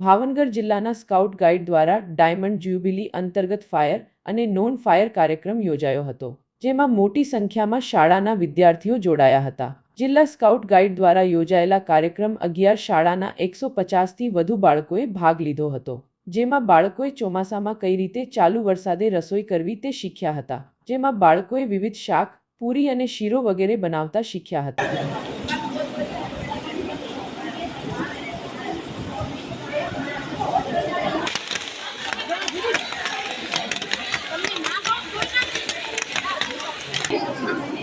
ભાવનગર જિલ્લાના scout guide દ્વારા diamond jubilee અંતર્ગત ફાયર અને નોન ફાયર કાર્યક્રમ યોજાયો હતો, જેમાં મોટી સંખ્યામાં શાળાના વિદ્યાર્થીઓ જોડાયા હતા. જિલ્લા સ્કાઉટ ગાઈડ દ્વારા યોજાયેલા કાર્યક્રમ અગિયાર શાળાના એકસો પચાસથી વધુ બાળકોએ ભાગ લીધો હતો, જેમાં બાળકોએ ચોમાસામાં કઈ રીતે ચાલુ વરસાદે રસોઈ કરવી તે શીખ્યા હતા, જેમાં બાળકોએ વિવિધ શાક, પૂરી અને શીરો વગેરે બનાવતા શીખ્યા હતા.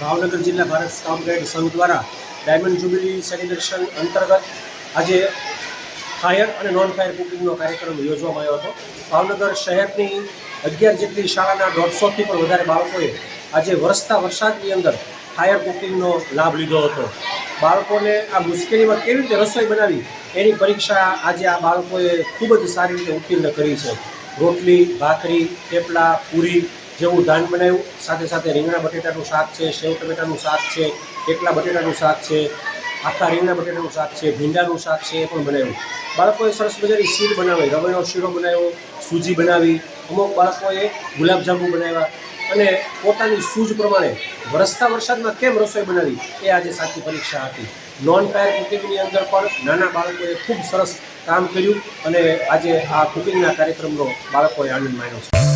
ભાવનગર જિલ્લા ભારત સ્કાઉટ ગાઈડ સંઘ દ્વારા ડાયમંડ જ્યુબિલી સેલિબ્રેશન અંતર્ગત આજે ફાયર અને નોન ફાયર કુકિંગનો કાર્યક્રમ યોજવામાં આવ્યો હતો. ભાવનગર શહેરની અગિયાર જેટલી શાળાના દોઢસોથી પણ વધારે બાળકોએ આજે વરસતા વરસાદની અંદર ફાયર કુકિંગનો લાભ લીધો હતો. બાળકોને આ મુશ્કેલીમાં કેવી રીતે રસોઈ બનાવી એની પરીક્ષા આજે આ બાળકોએ ખૂબ જ સારી રીતે ઉત્તીર્ણ કરી છે. રોટલી, ભાખરી, થેપલા, પૂરી જેવું ધાન બનાવ્યું. સાથે સાથે રીંગણા બટેટાનું શાક છે, સેવ ટમેટાનું શાક છે એકલા બટેટાનું શાક છે, આખા રીંગણા બટેટાનું શાક છે, ભીંડાનું શાક છે, એ પણ બનાવ્યું. બાળકોએ સરસ મજાની શીર બનાવી રવાનો શીરો બનાવ્યો, સૂજી બનાવી. અમુક બાળકોએ ગુલાબજાંબુ બનાવ્યા અને પોતાની સૂઝ પ્રમાણે વરસતા વરસાદમાં કેમ રસોઈ બનાવી એ આજે સાચી પરીક્ષા હતી. નોન ફાયર કુકિંગની અંદર પણ નાના બાળકોએ ખૂબ સરસ કામ કર્યું અને આજે આ કુકિંગના કાર્યક્રમનો બાળકોએ આનંદ માણ્યો છે.